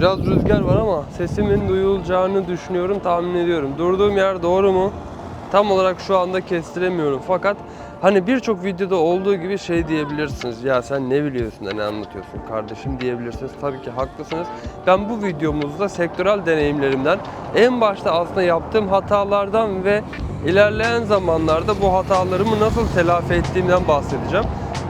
Biraz rüzgar var ama sesimin duyulacağını düşünüyorum, tahmin ediyorum. Durduğum yer doğru mu? Tam olarak şu anda kestiremiyorum fakat hani birçok videoda olduğu gibi şey diyebilirsiniz. Ya sen ne biliyorsun da ne anlatıyorsun kardeşim diyebilirsiniz. Tabii ki haklısınız. Ben bu videomuzda sektörel deneyimlerimden en başta aslında yaptığım hatalardan ve ilerleyen zamanlarda bu hatalarımı nasıl telafi ettiğimden bahsedeceğim.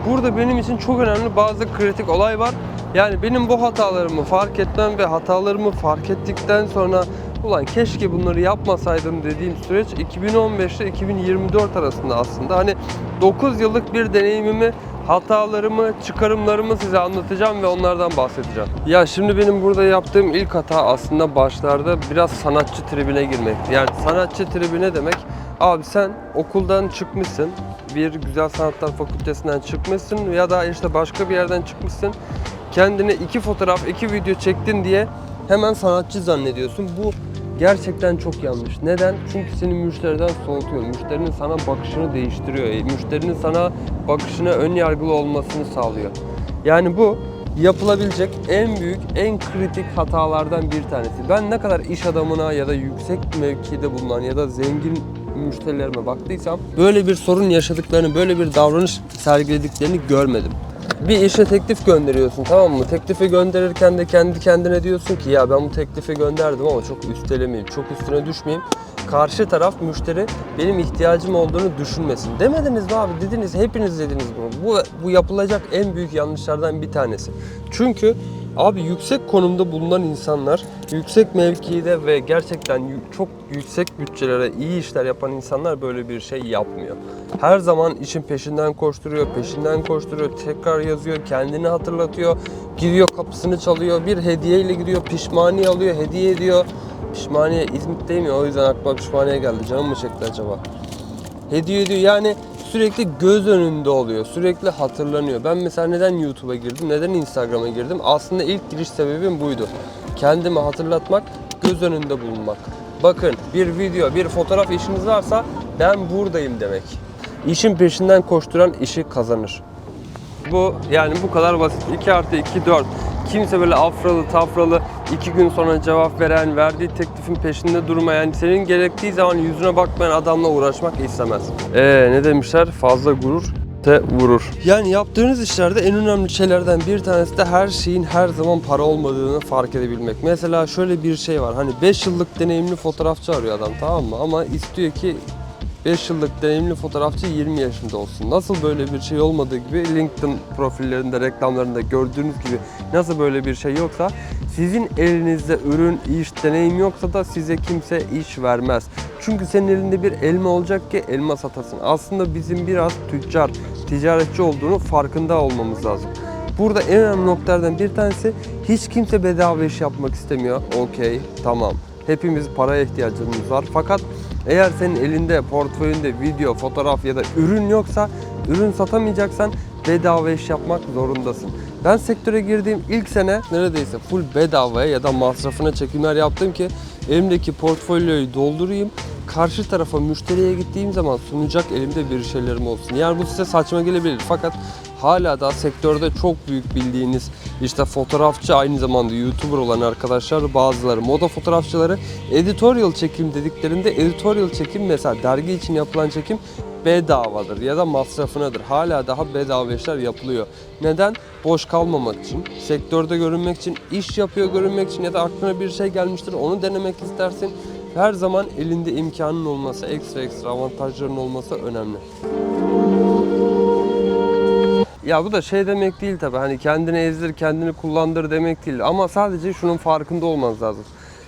Burada benim için çok önemli bazı kritik olay var. Yani benim bu hatalarımı fark etmem ve hatalarımı fark ettikten sonra ulan keşke bunları yapmasaydım dediğim süreç 2015 ile 2024 arasında aslında. Hani 9 yıllık bir deneyimimi, hatalarımı, çıkarımlarımı size anlatacağım ve onlardan bahsedeceğim. Ya şimdi benim burada yaptığım ilk hata aslında başlarda biraz sanatçı tribine girmekti. Yani sanatçı tribi ne demek? Abi sen okuldan çıkmışsın, bir güzel sanatlar fakültesinden çıkmışsın ya da işte başka bir yerden çıkmışsın. Kendine iki fotoğraf, iki video çektin diye hemen sanatçı zannediyorsun. Bu gerçekten çok yanlış. Neden? Çünkü seni müşteriden soğutuyor. Müşterinin sana bakışını değiştiriyor. E, Müşterinin sana bakışına ön yargılı olmasını sağlıyor. Yani bu yapılabilecek en büyük, en kritik hatalardan bir tanesi. Ben ne kadar iş adamına ya da yüksek mevkide bulunan ya da zengin müşterilerime baktıysam böyle bir sorun yaşadıklarını, böyle bir davranış sergilediklerini görmedim. Bir işe teklif gönderiyorsun tamam mı? Teklifi gönderirken de kendi kendine diyorsun ki ya ben bu teklifi gönderdim ama çok üstelemeyeyim, çok üstüne düşmeyeyim. Karşı taraf müşteri benim ihtiyacım olduğunu düşünmesin. Demediniz mi abi? Dediniz, hepiniz dediniz bunu. Bu, bu yapılacak en büyük yanlışlardan bir tanesi. Çünkü Abi yüksek konumda bulunan insanlar, yüksek mevkide ve gerçekten çok yüksek bütçelere iyi işler yapan insanlar böyle bir şey yapmıyor. Her zaman işin peşinden koşturuyor, peşinden koşturuyor, tekrar yazıyor, kendini hatırlatıyor, gidiyor kapısını çalıyor, bir hediyeyle gidiyor, pişmaniye alıyor, hediye ediyor. Pişmaniye İzmit'teyim ya o yüzden aklıma pişmaniye geldi. Canım mı çekti acaba? hediye ediyor. Yani sürekli göz önünde oluyor. Sürekli hatırlanıyor. Ben mesela neden YouTube'a girdim? Neden Instagram'a girdim? Aslında ilk giriş sebebim buydu. Kendimi hatırlatmak, göz önünde bulunmak. Bakın bir video, bir fotoğraf işiniz varsa ben buradayım demek. İşin peşinden koşturan işi kazanır. Bu yani bu kadar basit. 2 artı 2 4. Kimse böyle afralı tafralı iki gün sonra cevap veren, verdiği teklifin peşinde durmayan, senin gerektiği zaman yüzüne bakmayan adamla uğraşmak istemez. Ee ne demişler? Fazla gurur te vurur. Yani yaptığınız işlerde en önemli şeylerden bir tanesi de her şeyin her zaman para olmadığını fark edebilmek. Mesela şöyle bir şey var. Hani 5 yıllık deneyimli fotoğrafçı arıyor adam tamam mı? Ama istiyor ki 5 yıllık deneyimli fotoğrafçı 20 yaşında olsun. Nasıl böyle bir şey olmadığı gibi LinkedIn profillerinde, reklamlarında gördüğünüz gibi nasıl böyle bir şey yoksa sizin elinizde ürün, iş, deneyim yoksa da size kimse iş vermez. Çünkü senin elinde bir elma olacak ki elma satasın. Aslında bizim biraz tüccar, ticaretçi olduğunu farkında olmamız lazım. Burada en önemli noktalardan bir tanesi hiç kimse bedava iş yapmak istemiyor. Okey, tamam. Hepimiz paraya ihtiyacımız var. Fakat eğer senin elinde, portföyünde video, fotoğraf ya da ürün yoksa, ürün satamayacaksan bedava iş yapmak zorundasın. Ben sektöre girdiğim ilk sene neredeyse full bedavaya ya da masrafına çekimler yaptım ki elimdeki portfolyoyu doldurayım. Karşı tarafa müşteriye gittiğim zaman sunacak elimde bir şeylerim olsun. Yani bu size saçma gelebilir fakat hala da sektörde çok büyük bildiğiniz işte fotoğrafçı aynı zamanda YouTuber olan arkadaşlar bazıları moda fotoğrafçıları editorial çekim dediklerinde editorial çekim mesela dergi için yapılan çekim bedavadır ya da masrafınadır. Hala daha bedava işler yapılıyor. Neden? Boş kalmamak için, sektörde görünmek için, iş yapıyor görünmek için ya da aklına bir şey gelmiştir onu denemek istersin. Her zaman elinde imkanın olması, ekstra ekstra avantajların olması önemli. Ya bu da şey demek değil tabi hani kendini ezdir kendini kullandır demek değil ama sadece şunun farkında olmanız lazım.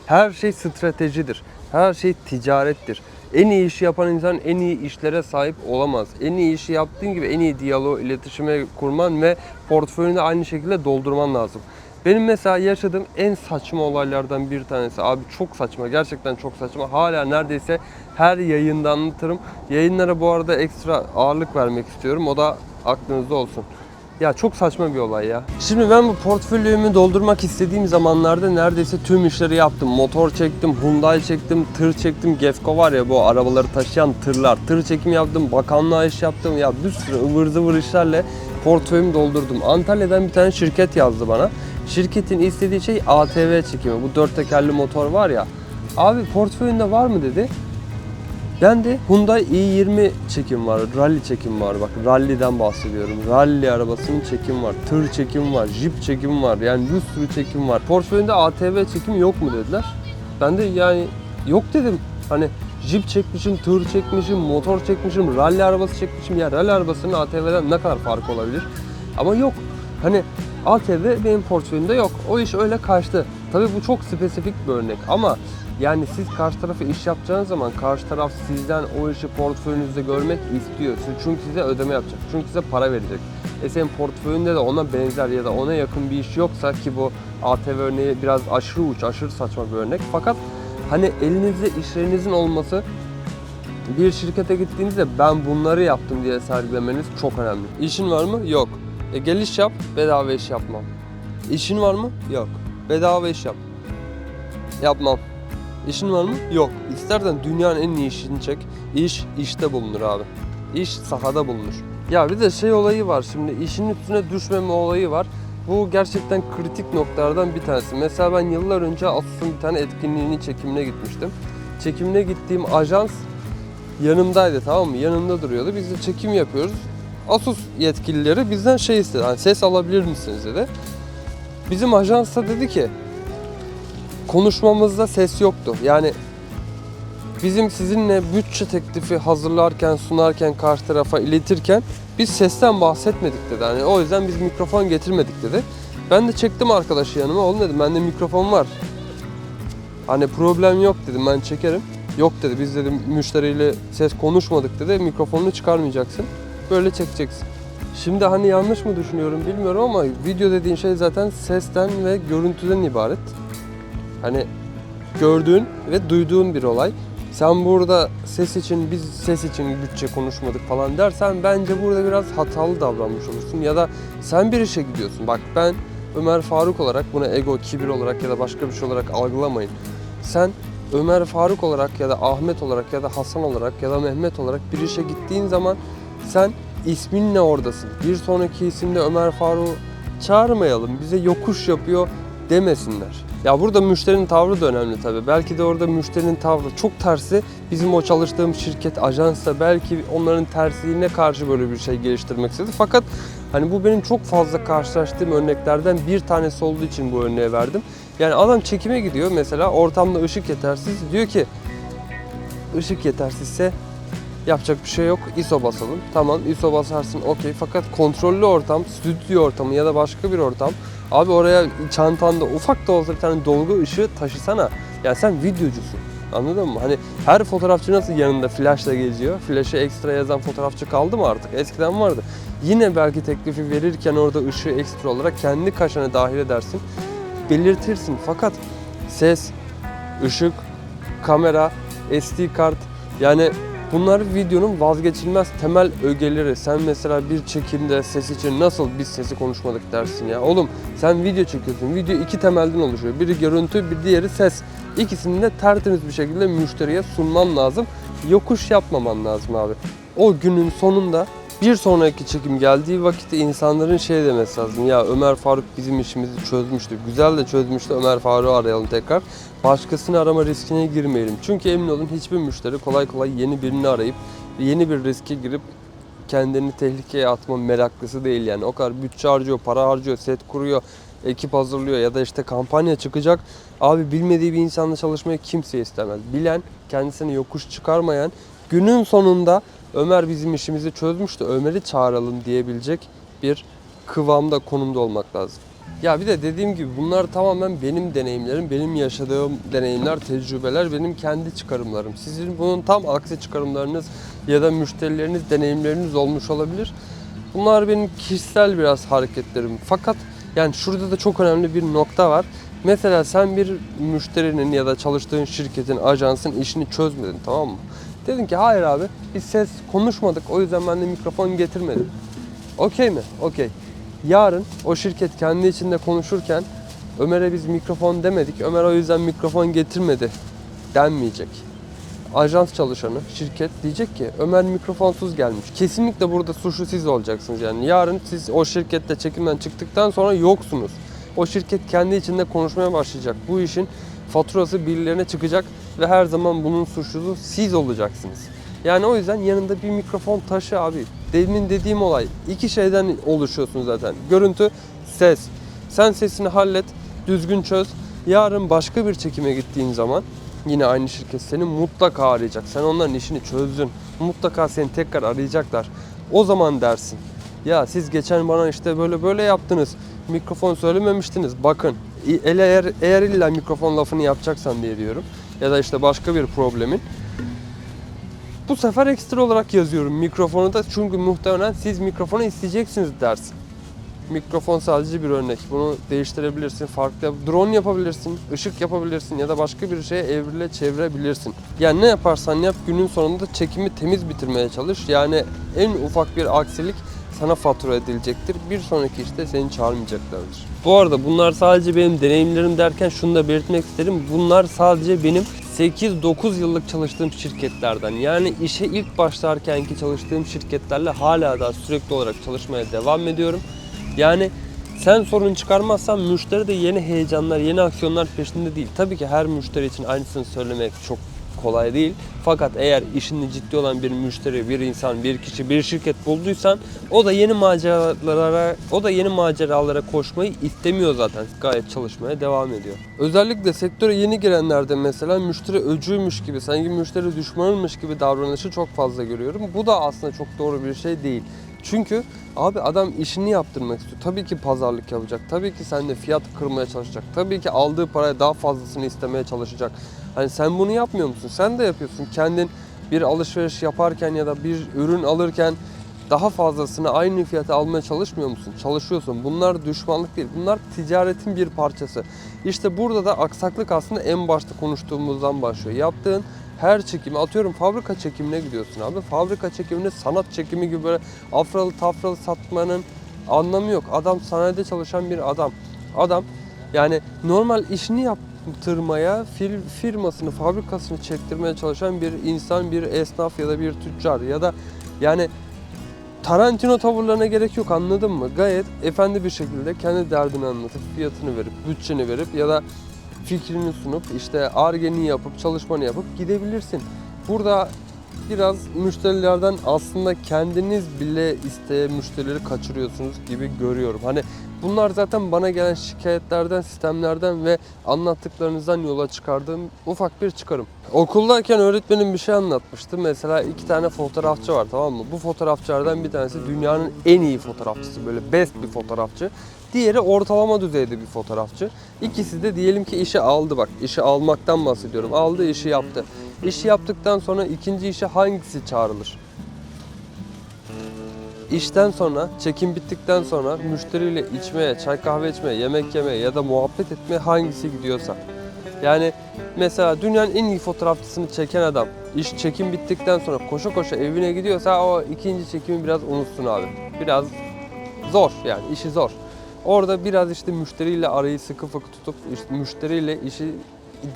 Her şey stratejidir. Her şey ticarettir. En iyi işi yapan insan en iyi işlere sahip olamaz. En iyi işi yaptığın gibi en iyi diyaloğu, iletişime kurman ve portföyünü aynı şekilde doldurman lazım. Benim mesela yaşadığım en saçma olaylardan bir tanesi. Abi çok saçma, gerçekten çok saçma. Hala neredeyse her yayında anlatırım. Yayınlara bu arada ekstra ağırlık vermek istiyorum. O da aklınızda olsun. Ya çok saçma bir olay ya. Şimdi ben bu portföyümü doldurmak istediğim zamanlarda neredeyse tüm işleri yaptım. Motor çektim, Hyundai çektim, tır çektim. Gefko var ya bu arabaları taşıyan tırlar. Tır çekimi yaptım, bakanlığa iş yaptım. Ya bir sürü ıvır zıvır işlerle portföyümü doldurdum. Antalya'dan bir tane şirket yazdı bana. Şirketin istediği şey ATV çekimi. Bu dört tekerli motor var ya. Abi portföyünde var mı dedi. Ben de Hyundai i20 çekim var, rally çekim var. Bak rally'den bahsediyorum. Rally arabasının çekim var, tır çekim var, jip çekim var. Yani bir sürü çekim var. Portföyünde ATV çekim yok mu dediler. Ben de yani yok dedim. Hani jip çekmişim, tır çekmişim, motor çekmişim, rally arabası çekmişim. Ya rally arabasının ATV'den ne kadar farkı olabilir? Ama yok. Hani ATV benim portföyümde yok. O iş öyle kaçtı. Tabii bu çok spesifik bir örnek ama yani siz karşı tarafa iş yapacağınız zaman karşı taraf sizden o işi portföyünüzde görmek istiyor. Çünkü size ödeme yapacak. Çünkü size para verecek. E senin portföyünde de ona benzer ya da ona yakın bir iş yoksa ki bu ATV örneği biraz aşırı uç, aşırı saçma bir örnek. Fakat hani elinizde işlerinizin olması bir şirkete gittiğinizde ben bunları yaptım diye sergilemeniz çok önemli. İşin var mı? Yok. E gel iş yap, bedava iş yapmam. İşin var mı? Yok. Bedava iş yap. Yapmam. İşin var mı? Yok. İstersen dünyanın en iyi işini çek. İş işte bulunur abi. İş sahada bulunur. Ya bir de şey olayı var şimdi işin üstüne düşmeme olayı var. Bu gerçekten kritik noktalardan bir tanesi. Mesela ben yıllar önce Asus'un bir tane etkinliğini çekimine gitmiştim. Çekimine gittiğim ajans yanımdaydı tamam mı? Yanımda duruyordu. Biz de çekim yapıyoruz. Asus yetkilileri bizden şey istedi. Hani ses alabilir misiniz dedi. Bizim ajans da dedi ki konuşmamızda ses yoktu. Yani bizim sizinle bütçe teklifi hazırlarken, sunarken, karşı tarafa iletirken biz sesten bahsetmedik dedi. Hani o yüzden biz mikrofon getirmedik dedi. Ben de çektim arkadaşı yanıma. Oğlum dedim bende mikrofon var. Hani problem yok dedim ben çekerim. Yok dedi biz dedim müşteriyle ses konuşmadık dedi. Mikrofonunu çıkarmayacaksın. Böyle çekeceksin. Şimdi hani yanlış mı düşünüyorum bilmiyorum ama video dediğin şey zaten sesten ve görüntüden ibaret. Hani gördüğün ve duyduğun bir olay. Sen burada ses için biz ses için bütçe konuşmadık falan dersen bence burada biraz hatalı davranmış olursun ya da sen bir işe gidiyorsun. Bak ben Ömer Faruk olarak buna ego, kibir olarak ya da başka bir şey olarak algılamayın. Sen Ömer Faruk olarak ya da Ahmet olarak ya da Hasan olarak ya da Mehmet olarak bir işe gittiğin zaman sen isminle oradasın. Bir sonraki isimde Ömer Faruk'u çağırmayalım. Bize yokuş yapıyor demesinler. Ya burada müşterinin tavrı da önemli tabii. Belki de orada müşterinin tavrı çok tersi. Bizim o çalıştığım şirket, ajans da belki onların tersliğine karşı böyle bir şey geliştirmek istedi. Fakat hani bu benim çok fazla karşılaştığım örneklerden bir tanesi olduğu için bu örneği verdim. Yani adam çekime gidiyor mesela ortamda ışık yetersiz. Diyor ki ışık yetersizse yapacak bir şey yok. ISO basalım. Tamam ISO basarsın okey. Fakat kontrollü ortam, stüdyo ortamı ya da başka bir ortam. Abi oraya çantanda ufak da olsa bir tane dolgu ışığı taşısana. Ya sen videocusun. Anladın mı? Hani her fotoğrafçı nasıl yanında flashla geziyor? Flash'ı ekstra yazan fotoğrafçı kaldı mı artık? Eskiden vardı. Yine belki teklifi verirken orada ışığı ekstra olarak kendi kaşana dahil edersin. Belirtirsin. Fakat ses, ışık, kamera, SD kart yani bunlar videonun vazgeçilmez temel ögeleri. Sen mesela bir çekimde ses için nasıl biz sesi konuşmadık dersin ya. Oğlum sen video çekiyorsun. Video iki temelden oluşuyor. Biri görüntü, bir diğeri ses. İkisini de tertemiz bir şekilde müşteriye sunman lazım. Yokuş yapmaman lazım abi. O günün sonunda bir sonraki çekim geldiği vakitte insanların şey demesi lazım. Ya Ömer Faruk bizim işimizi çözmüştü. Güzel de çözmüştü. Ömer Faruk'u arayalım tekrar. Başkasını arama riskine girmeyelim. Çünkü emin olun hiçbir müşteri kolay kolay yeni birini arayıp yeni bir riske girip kendini tehlikeye atma meraklısı değil yani. O kadar bütçe harcıyor, para harcıyor, set kuruyor, ekip hazırlıyor ya da işte kampanya çıkacak. Abi bilmediği bir insanla çalışmayı kimse istemez. Bilen, kendisine yokuş çıkarmayan, günün sonunda Ömer bizim işimizi çözmüştü, Ömer'i çağıralım diyebilecek bir kıvamda, konumda olmak lazım. Ya bir de dediğim gibi bunlar tamamen benim deneyimlerim, benim yaşadığım deneyimler, tecrübeler, benim kendi çıkarımlarım. Sizin bunun tam aksi çıkarımlarınız ya da müşterileriniz, deneyimleriniz olmuş olabilir. Bunlar benim kişisel biraz hareketlerim. Fakat yani şurada da çok önemli bir nokta var. Mesela sen bir müşterinin ya da çalıştığın şirketin, ajansın işini çözmedin tamam mı? Dedin ki hayır abi biz ses konuşmadık o yüzden ben de mikrofon getirmedim. Okey mi? Okey. Yarın o şirket kendi içinde konuşurken Ömer'e biz mikrofon demedik. Ömer o yüzden mikrofon getirmedi denmeyecek. Ajans çalışanı, şirket diyecek ki Ömer mikrofonsuz gelmiş. Kesinlikle burada suçlu siz olacaksınız yani. Yarın siz o şirkette çekimden çıktıktan sonra yoksunuz. O şirket kendi içinde konuşmaya başlayacak. Bu işin faturası birilerine çıkacak ve her zaman bunun suçlusu siz olacaksınız. Yani o yüzden yanında bir mikrofon taşı abi. Demin dediğim olay iki şeyden oluşuyorsun zaten. Görüntü, ses. Sen sesini hallet, düzgün çöz. Yarın başka bir çekime gittiğin zaman yine aynı şirket seni mutlaka arayacak. Sen onların işini çözdün. Mutlaka seni tekrar arayacaklar. O zaman dersin. Ya siz geçen bana işte böyle böyle yaptınız. Mikrofon söylememiştiniz. Bakın eğer, eğer illa mikrofon lafını yapacaksan diye diyorum. Ya da işte başka bir problemin. Bu sefer ekstra olarak yazıyorum mikrofonu da çünkü muhtemelen siz mikrofonu isteyeceksiniz dersin. Mikrofon sadece bir örnek. Bunu değiştirebilirsin. Farklı drone yapabilirsin, ışık yapabilirsin ya da başka bir şeye evrile çevirebilirsin. Yani ne yaparsan yap günün sonunda çekimi temiz bitirmeye çalış. Yani en ufak bir aksilik sana fatura edilecektir. Bir sonraki işte seni çağırmayacaklardır. Bu arada bunlar sadece benim deneyimlerim derken şunu da belirtmek isterim. Bunlar sadece benim 8-9 yıllık çalıştığım şirketlerden. Yani işe ilk başlarkenki çalıştığım şirketlerle hala da sürekli olarak çalışmaya devam ediyorum. Yani sen sorun çıkarmazsan müşteri de yeni heyecanlar, yeni aksiyonlar peşinde değil. Tabii ki her müşteri için aynısını söylemek çok kolay değil. Fakat eğer işinde ciddi olan bir müşteri, bir insan, bir kişi, bir şirket bulduysan o da yeni maceralara, o da yeni maceralara koşmayı istemiyor zaten. Gayet çalışmaya devam ediyor. Özellikle sektöre yeni girenlerde mesela müşteri öcüymüş gibi, sanki müşteri düşmanıymış gibi davranışı çok fazla görüyorum. Bu da aslında çok doğru bir şey değil. Çünkü abi adam işini yaptırmak istiyor. Tabii ki pazarlık yapacak. Tabii ki sende fiyat kırmaya çalışacak. Tabii ki aldığı paraya daha fazlasını istemeye çalışacak. Hani sen bunu yapmıyor musun? Sen de yapıyorsun. Kendin bir alışveriş yaparken ya da bir ürün alırken daha fazlasını aynı fiyata almaya çalışmıyor musun? Çalışıyorsun. Bunlar düşmanlık değil. Bunlar ticaretin bir parçası. İşte burada da aksaklık aslında en başta konuştuğumuzdan başlıyor. Yaptığın her çekimi atıyorum fabrika çekimine gidiyorsun abi. Fabrika çekimini sanat çekimi gibi böyle afralı tafralı satmanın anlamı yok. Adam sanayide çalışan bir adam. Adam yani normal işini yaptırmaya fir- firmasını, fabrikasını çektirmeye çalışan bir insan, bir esnaf ya da bir tüccar ya da yani Tarantino tavırlarına gerek yok anladın mı? Gayet efendi bir şekilde kendi derdini anlatıp fiyatını verip, bütçeni verip ya da fikrini sunup işte argeni yapıp çalışmanı yapıp gidebilirsin. Burada biraz müşterilerden aslında kendiniz bile isteye müşterileri kaçırıyorsunuz gibi görüyorum. Hani bunlar zaten bana gelen şikayetlerden, sistemlerden ve anlattıklarınızdan yola çıkardığım ufak bir çıkarım. Okuldayken öğretmenim bir şey anlatmıştı. Mesela iki tane fotoğrafçı var tamam mı? Bu fotoğrafçılardan bir tanesi dünyanın en iyi fotoğrafçısı. Böyle best bir fotoğrafçı. Diğeri ortalama düzeyde bir fotoğrafçı. İkisi de diyelim ki işi aldı bak. işi almaktan bahsediyorum. Aldı işi yaptı. İşi yaptıktan sonra ikinci işe hangisi çağrılır? İşten sonra, çekim bittikten sonra müşteriyle içmeye, çay kahve içmeye, yemek yemeye ya da muhabbet etmeye hangisi gidiyorsa. Yani mesela dünyanın en iyi fotoğrafçısını çeken adam iş çekim bittikten sonra koşa koşa evine gidiyorsa o ikinci çekimi biraz unutsun abi. Biraz zor yani işi zor. Orada biraz işte müşteriyle arayı sıkı fıkı tutup işte müşteriyle işi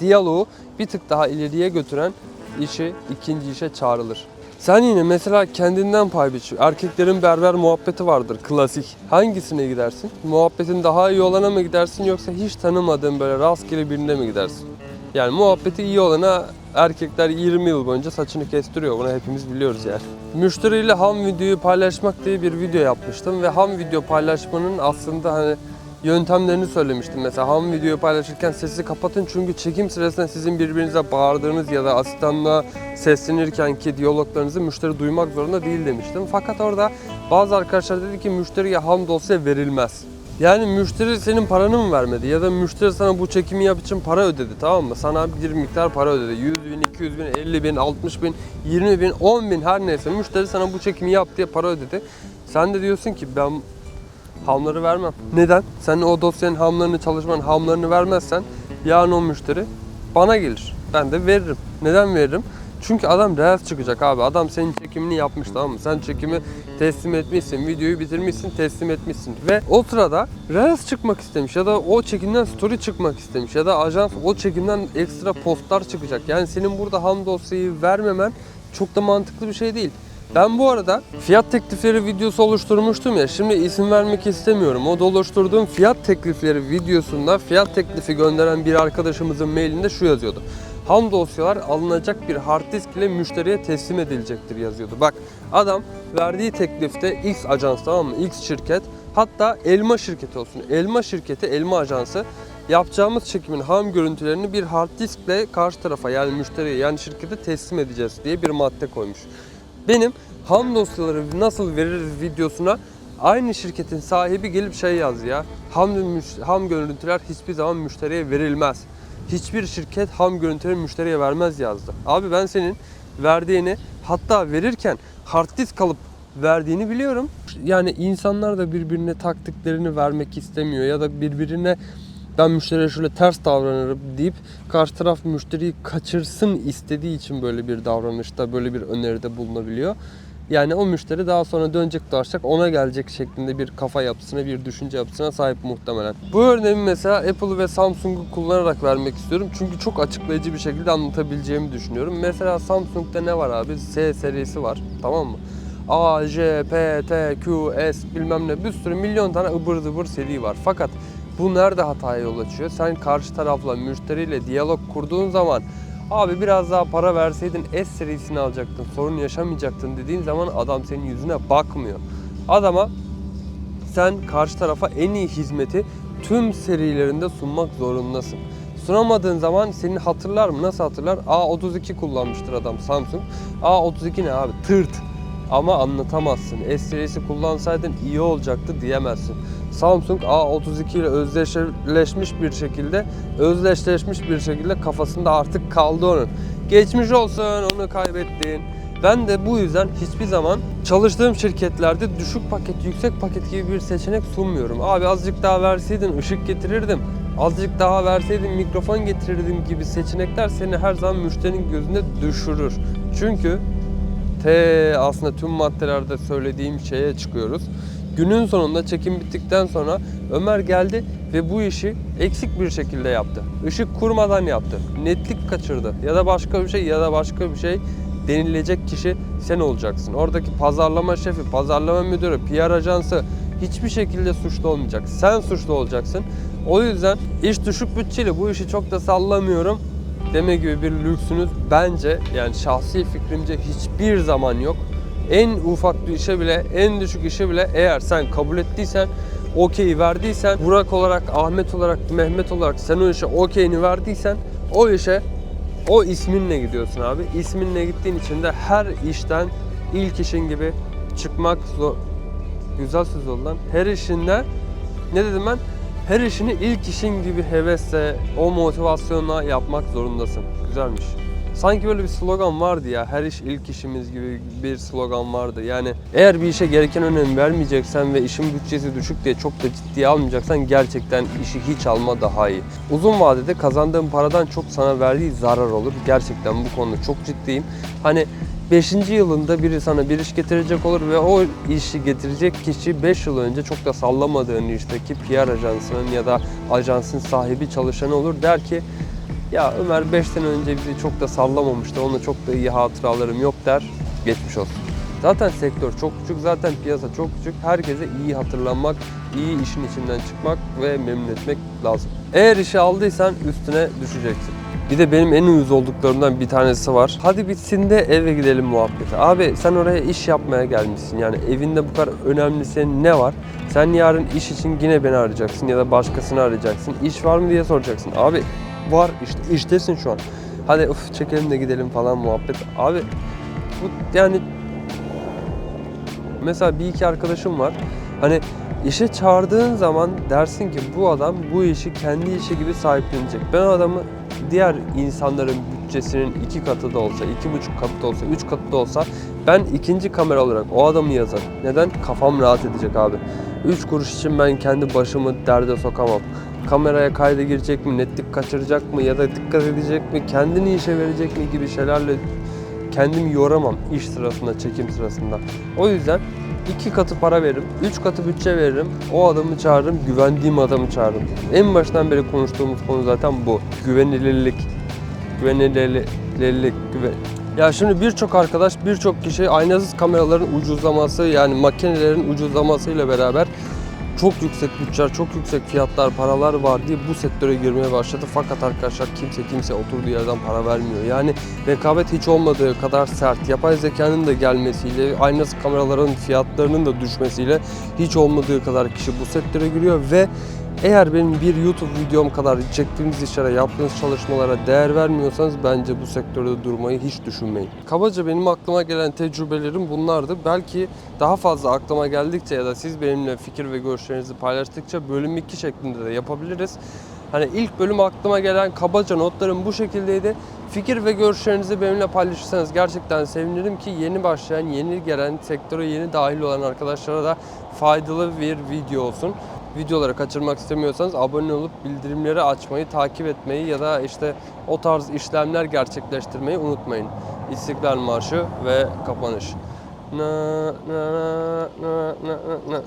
diyaloğu bir tık daha ileriye götüren işi ikinci işe çağrılır. Sen yine mesela kendinden pay biç. Erkeklerin berber muhabbeti vardır klasik. Hangisine gidersin? Muhabbetin daha iyi olana mı gidersin yoksa hiç tanımadığın böyle rastgele birine mi gidersin? Yani muhabbeti iyi olana erkekler 20 yıl boyunca saçını kestiriyor. Bunu hepimiz biliyoruz yani. Müşteriyle ham videoyu paylaşmak diye bir video yapmıştım ve ham video paylaşmanın aslında hani yöntemlerini söylemiştim. Mesela ham videoyu paylaşırken sesi kapatın çünkü çekim sırasında sizin birbirinize bağırdığınız ya da asistanla seslenirken ki diyaloglarınızı müşteri duymak zorunda değil demiştim. Fakat orada bazı arkadaşlar dedi ki müşteriye ham dosya verilmez. Yani müşteri senin paranı mı vermedi ya da müşteri sana bu çekimi yap için para ödedi tamam mı? Sana bir miktar para ödedi. 100 bin, 200 bin, 50 bin, 60 bin, 20 bin, 10 bin her neyse müşteri sana bu çekimi yap diye para ödedi. Sen de diyorsun ki ben hamları vermem. Neden? Sen o dosyanın hamlarını çalışmanın hamlarını vermezsen yarın o müşteri bana gelir. Ben de veririm. Neden veririm? Çünkü adam reels çıkacak abi. Adam senin çekimini yapmış tamam mı? Sen çekimi teslim etmişsin, videoyu bitirmişsin, teslim etmişsin. Ve o sırada reels çıkmak istemiş ya da o çekimden story çıkmak istemiş ya da ajans o çekimden ekstra postlar çıkacak. Yani senin burada ham dosyayı vermemen çok da mantıklı bir şey değil. Ben bu arada fiyat teklifleri videosu oluşturmuştum ya. Şimdi isim vermek istemiyorum. O da oluşturduğum fiyat teklifleri videosunda fiyat teklifi gönderen bir arkadaşımızın mailinde şu yazıyordu. Ham dosyalar alınacak bir hard disk ile müşteriye teslim edilecektir yazıyordu. Bak adam verdiği teklifte X ajans tamam mı? X şirket hatta elma şirketi olsun. Elma şirketi, elma ajansı yapacağımız çekimin ham görüntülerini bir hard diskle karşı tarafa yani müşteriye yani şirkete teslim edeceğiz diye bir madde koymuş. Benim ham dosyaları nasıl veririz videosuna aynı şirketin sahibi gelip şey yaz ya. Ham, ham görüntüler hiçbir zaman müşteriye verilmez. Hiçbir şirket ham görüntüleri müşteriye vermez yazdı. Abi ben senin verdiğini hatta verirken hard disk alıp verdiğini biliyorum. Yani insanlar da birbirine taktıklarını vermek istemiyor ya da birbirine ben müşteriye şöyle ters davranırım deyip karşı taraf müşteriyi kaçırsın istediği için böyle bir davranışta, böyle bir öneride bulunabiliyor. Yani o müşteri daha sonra dönecek dolaşacak ona gelecek şeklinde bir kafa yapısına, bir düşünce yapısına sahip muhtemelen. Bu örneğimi mesela Apple ve Samsung'u kullanarak vermek istiyorum. Çünkü çok açıklayıcı bir şekilde anlatabileceğimi düşünüyorum. Mesela Samsung'da ne var abi? S serisi var. Tamam mı? A, J, P, T, Q, S bilmem ne bir sürü milyon tane ıbır zıbır seri var. Fakat bu nerede hataya yol açıyor? Sen karşı tarafla, müşteriyle diyalog kurduğun zaman abi biraz daha para verseydin S serisini alacaktın, sorun yaşamayacaktın dediğin zaman adam senin yüzüne bakmıyor. Adama sen karşı tarafa en iyi hizmeti tüm serilerinde sunmak zorundasın. Sunamadığın zaman seni hatırlar mı? Nasıl hatırlar? A32 kullanmıştır adam Samsung. A32 ne abi? Tırt. Ama anlatamazsın. S serisi kullansaydın iyi olacaktı diyemezsin. Samsung A32 ile özdeşleşmiş bir şekilde, özdeşleşmiş bir şekilde kafasında artık kaldı onun. Geçmiş olsun, onu kaybettin. Ben de bu yüzden hiçbir zaman çalıştığım şirketlerde düşük paket, yüksek paket gibi bir seçenek sunmuyorum. Abi azıcık daha verseydin ışık getirirdim. Azıcık daha verseydin mikrofon getirirdim gibi seçenekler seni her zaman müşterinin gözünde düşürür. Çünkü T aslında tüm maddelerde söylediğim şeye çıkıyoruz. Günün sonunda çekim bittikten sonra Ömer geldi ve bu işi eksik bir şekilde yaptı. Işık kurmadan yaptı. Netlik kaçırdı. Ya da başka bir şey ya da başka bir şey denilecek kişi sen olacaksın. Oradaki pazarlama şefi, pazarlama müdürü, PR ajansı hiçbir şekilde suçlu olmayacak. Sen suçlu olacaksın. O yüzden iş düşük bütçeli bu işi çok da sallamıyorum deme gibi bir lüksünüz bence yani şahsi fikrimce hiçbir zaman yok. En ufak bir işe bile, en düşük işe bile eğer sen kabul ettiysen, okeyi verdiysen, Burak olarak, Ahmet olarak, Mehmet olarak sen o işe okeyini verdiysen o işe o isminle gidiyorsun abi. İsminle gittiğin için de her işten ilk işin gibi çıkmak zor. Güzel söz oldu lan. Her işinden ne dedim ben? Her işini ilk işin gibi hevesle, o motivasyonla yapmak zorundasın. Güzelmiş. Sanki böyle bir slogan vardı ya, her iş ilk işimiz gibi bir slogan vardı. Yani eğer bir işe gereken önem vermeyeceksen ve işin bütçesi düşük diye çok da ciddiye almayacaksan gerçekten işi hiç alma daha iyi. Uzun vadede kazandığın paradan çok sana verdiği zarar olur. Gerçekten bu konuda çok ciddiyim. Hani 5. yılında biri sana bir iş getirecek olur ve o işi getirecek kişi 5 yıl önce çok da sallamadığın işteki PR ajansının ya da ajansın sahibi çalışanı olur der ki ya Ömer 5 sene önce bizi çok da sallamamıştı, ona çok da iyi hatıralarım yok der, geçmiş olsun. Zaten sektör çok küçük, zaten piyasa çok küçük. Herkese iyi hatırlanmak, iyi işin içinden çıkmak ve memnun etmek lazım. Eğer işi aldıysan üstüne düşeceksin. Bir de benim en uyuz olduklarımdan bir tanesi var. Hadi bitsin de eve gidelim muhabbeti. Abi sen oraya iş yapmaya gelmişsin. Yani evinde bu kadar önemli senin ne var? Sen yarın iş için yine beni arayacaksın ya da başkasını arayacaksın. İş var mı diye soracaksın. Abi var işte iştesin şu an. Hadi uf çekelim de gidelim falan muhabbet. Abi bu yani mesela bir iki arkadaşım var. Hani işe çağırdığın zaman dersin ki bu adam bu işi kendi işi gibi sahiplenecek. Ben o adamı diğer insanların bütçesinin iki katı da olsa, iki buçuk katı da olsa, üç katı da olsa ben ikinci kamera olarak o adamı yazarım. Neden? Kafam rahat edecek abi. Üç kuruş için ben kendi başımı derde sokamam. Kameraya kayda girecek mi, netlik kaçıracak mı ya da dikkat edecek mi, kendini işe verecek mi gibi şeylerle kendimi yoramam iş sırasında, çekim sırasında. O yüzden iki katı para veririm, üç katı bütçe veririm. O adamı çağırırım, güvendiğim adamı çağırırım. En baştan beri konuştuğumuz konu zaten bu. Güvenilirlik. Güvenilirlik. Güven... Ya şimdi birçok arkadaş, birçok kişi aynasız kameraların ucuzlaması yani makinelerin ucuzlamasıyla beraber çok yüksek bütçeler, çok yüksek fiyatlar, paralar var diye bu sektöre girmeye başladı. Fakat arkadaşlar kimse kimse oturduğu yerden para vermiyor. Yani rekabet hiç olmadığı kadar sert. Yapay zekanın da gelmesiyle, aynasız kameraların fiyatlarının da düşmesiyle hiç olmadığı kadar kişi bu sektöre giriyor ve eğer benim bir YouTube videom kadar çektiğiniz işlere, yaptığınız çalışmalara değer vermiyorsanız bence bu sektörde durmayı hiç düşünmeyin. Kabaca benim aklıma gelen tecrübelerim bunlardı. Belki daha fazla aklıma geldikçe ya da siz benimle fikir ve görüşlerinizi paylaştıkça bölüm 2 şeklinde de yapabiliriz. Hani ilk bölüm aklıma gelen kabaca notlarım bu şekildeydi. Fikir ve görüşlerinizi benimle paylaşırsanız gerçekten sevinirim ki yeni başlayan, yeni gelen, sektöre yeni dahil olan arkadaşlara da faydalı bir video olsun videoları kaçırmak istemiyorsanız abone olup bildirimleri açmayı, takip etmeyi ya da işte o tarz işlemler gerçekleştirmeyi unutmayın. İstiklal Marşı ve kapanış. Na, na, na, na, na, na.